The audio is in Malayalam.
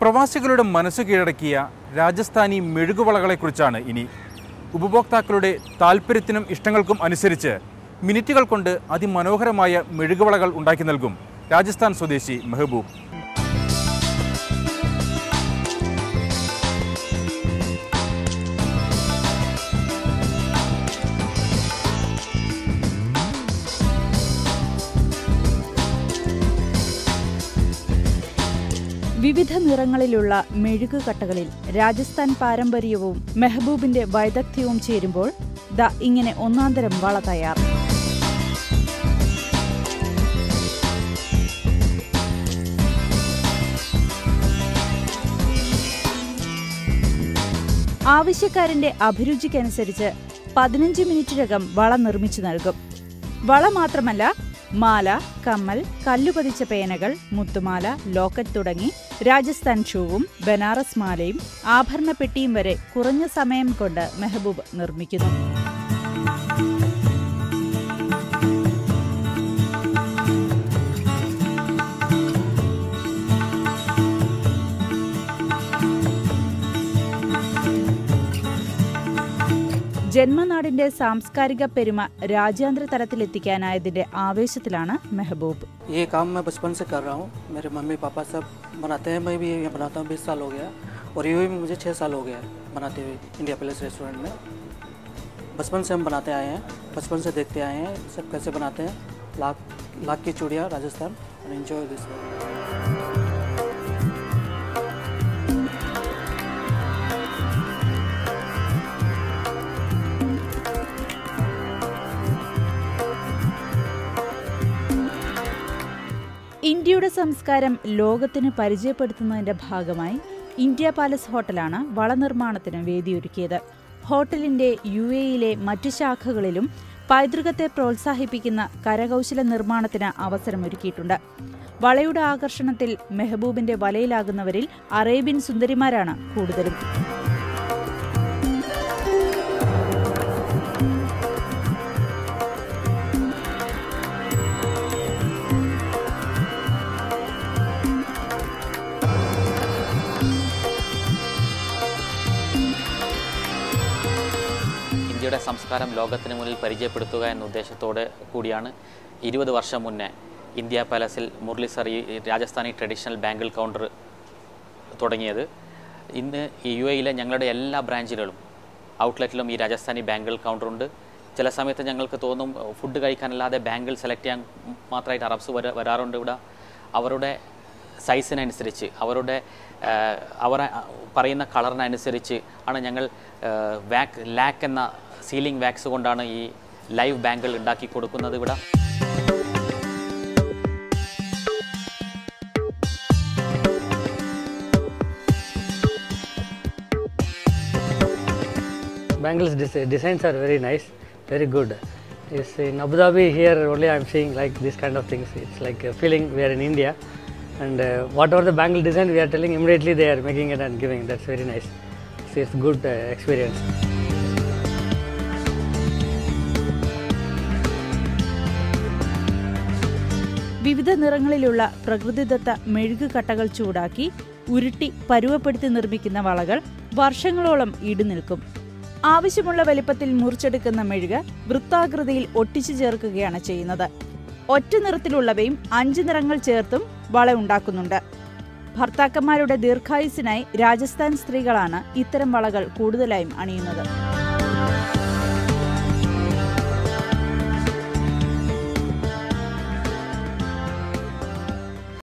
പ്രവാസികളുടെ മനസ്സ് കീഴടക്കിയ രാജസ്ഥാനി മെഴുകുവളകളെക്കുറിച്ചാണ് ഇനി. ഉപഭോക്താക്കളുടെ താല്പര്യത്തിനും ഇഷ്ടങ്ങൾക്കും അനുസരിച്ച് മിനിറ്റുകൾ കൊണ്ട് അതിമനോഹരമായ മെഴുകുവളകൾ ഉണ്ടാക്കി നൽകും രാജസ്ഥാൻ സ്വദേശി മെഹബൂബ്. വിവിധ നിറങ്ങളിലുള്ള മെഴുകുകട്ടകളിൽ രാജസ്ഥാൻ പാരമ്പര്യവും മെഹബൂബിന്റെ വൈദഗ്ധ്യവും ചേരുമ്പോൾ ദ ഇങ്ങനെ ഒന്നാന്തരം വള തയ്യാർ. ആവശ്യക്കാരന്റെ അഭിരുചിക്കനുസരിച്ച് പതിനഞ്ച് മിനിറ്റിനകം വള നിർമ്മിച്ചു നൽകും. വള മാത്രമല്ല മാല കമ്മൽ കല്ലുപതിച്ച പേനകൾ മുത്തുമാല ലോക്കറ്റ് തുടങ്ങി രാജസ്ഥാൻ ഷൂവും ബനാറസ് മാലയും ആഭരണപ്പെട്ടിയും വരെ കുറഞ്ഞ സമയം കൊണ്ട് മെഹബൂബ് നിർമ്മിക്കുന്നു. ജന്മനാടിന്റെ സാംസ്കാരിക പെരുമ രാജ്യാന്തര തലത്തിലെത്തിക്കാനായതിന്റെ ആവേശത്തിലാണ് മെഹബൂബ് ये काम मैं बचपन से कर रहा हूँ मेरे मम्मी पापा सब बनाते हैं मैं भी ये बनाता हूँ बीस साल हो गया और ये भी मुझे छः साल हो गया है बनाते हुए इंडिया पैलेस रेस्टोरेंट में बचपन से हम बनाते आए हैं बचपन से देखते आए हैं सब कैसे बनाते हैं लाख लाख की चूड़ियाँ राजस्थान और इन्जॉय दिस ഇന്ത്യയുടെ സംസ്കാരം ലോകത്തിന് പരിചയപ്പെടുത്തുന്നതിന്റെ ഭാഗമായി ഇന്ത്യ പാലസ് ഹോട്ടലാണ് വളനിർമ്മാണത്തിന് വേദിയൊരുക്കിയത്. ഹോട്ടലിന്റെ യു എയിലെ മറ്റു ശാഖകളിലും പൈതൃകത്തെ പ്രോത്സാഹിപ്പിക്കുന്ന കരകൗശല നിർമ്മാണത്തിന് അവസരമൊരുക്കിയിട്ടുണ്ട്. വളയുടെ ആകർഷണത്തിൽ മെഹബൂബിന്റെ വലയിലാകുന്നവരിൽ അറേബ്യൻ സുന്ദരിമാരാണ് കൂടുതലും. ഇന്ത്യയുടെ സംസ്കാരം ലോകത്തിന് മുന്നിൽ പരിചയപ്പെടുത്തുക എന്ന ഉദ്ദേശത്തോടെ കൂടിയാണ് ഇരുപത് വർഷം മുന്നേ ഇന്ത്യ പാലസിൽ മുരളി സർ ഈ രാജസ്ഥാനി ട്രഡീഷണൽ ബാങ്കിൾ കൗണ്ടർ തുടങ്ങിയത്. ഇന്ന് യു എയിലെ ഞങ്ങളുടെ എല്ലാ ബ്രാഞ്ചുകളും ഔട്ട്ലെറ്റിലും ഈ രാജസ്ഥാനി ബാങ്കിൾ കൗണ്ടറുണ്ട്. ചില സമയത്ത് ഞങ്ങൾക്ക് തോന്നും ഫുഡ് കഴിക്കാനല്ലാതെ ബാങ്കിൾ സെലക്ട് ചെയ്യാൻ മാത്രമായിട്ട് അറബ്സ് വര വരാറുണ്ട് ഇവിടെ. അവരുടെ സൈസിനനുസരിച്ച് അവരുടെ അവർ പറയുന്ന കളറിനനുസരിച്ച് ആണ് ഞങ്ങൾ വാക് ലാക്ക് എന്ന സീലിംഗ് വാക്സ് കൊണ്ടാണ് ഈ ലൈവ് ബാങ്കൾ ഉണ്ടാക്കി കൊടുക്കുന്നത് ഇവിടെ. Bangles designs are very nice very good is in Abu Dhabi here only I'm seeing like this kind of things it's like feeling we are in India and uh, whatever the bangle design we are telling immediately they are making it and giving. That's very nice. So it's good uh, experience. വിവിധ നിറങ്ങളിലുള്ള പ്രകൃതിദത്ത മെഴുകുകട്ടകൾ ചൂടാക്കി ഉരുട്ടി പരുവപ്പെടുത്തി നിർമ്മിക്കുന്ന വളകൾ വർഷങ്ങളോളം ഈടുനിൽക്കും ആവശ്യമുള്ള വലിപ്പത്തിൽ മുറിച്ചെടുക്കുന്ന മെഴുക് വൃത്താകൃതിയിൽ ഒട്ടിച്ചു ചേർക്കുകയാണ് ചെയ്യുന്നത് ഒറ്റ നിറത്തിലുള്ളവയും അഞ്ച് നിറങ്ങൾ ചേർത്തും വള ഉണ്ടാക്കുന്നുണ്ട്. ഭർത്താക്കന്മാരുടെ ദീർഘായുസിനായി രാജസ്ഥാൻ സ്ത്രീകളാണ് ഇത്തരം വളകൾ കൂടുതലായും അണിയുന്നത്.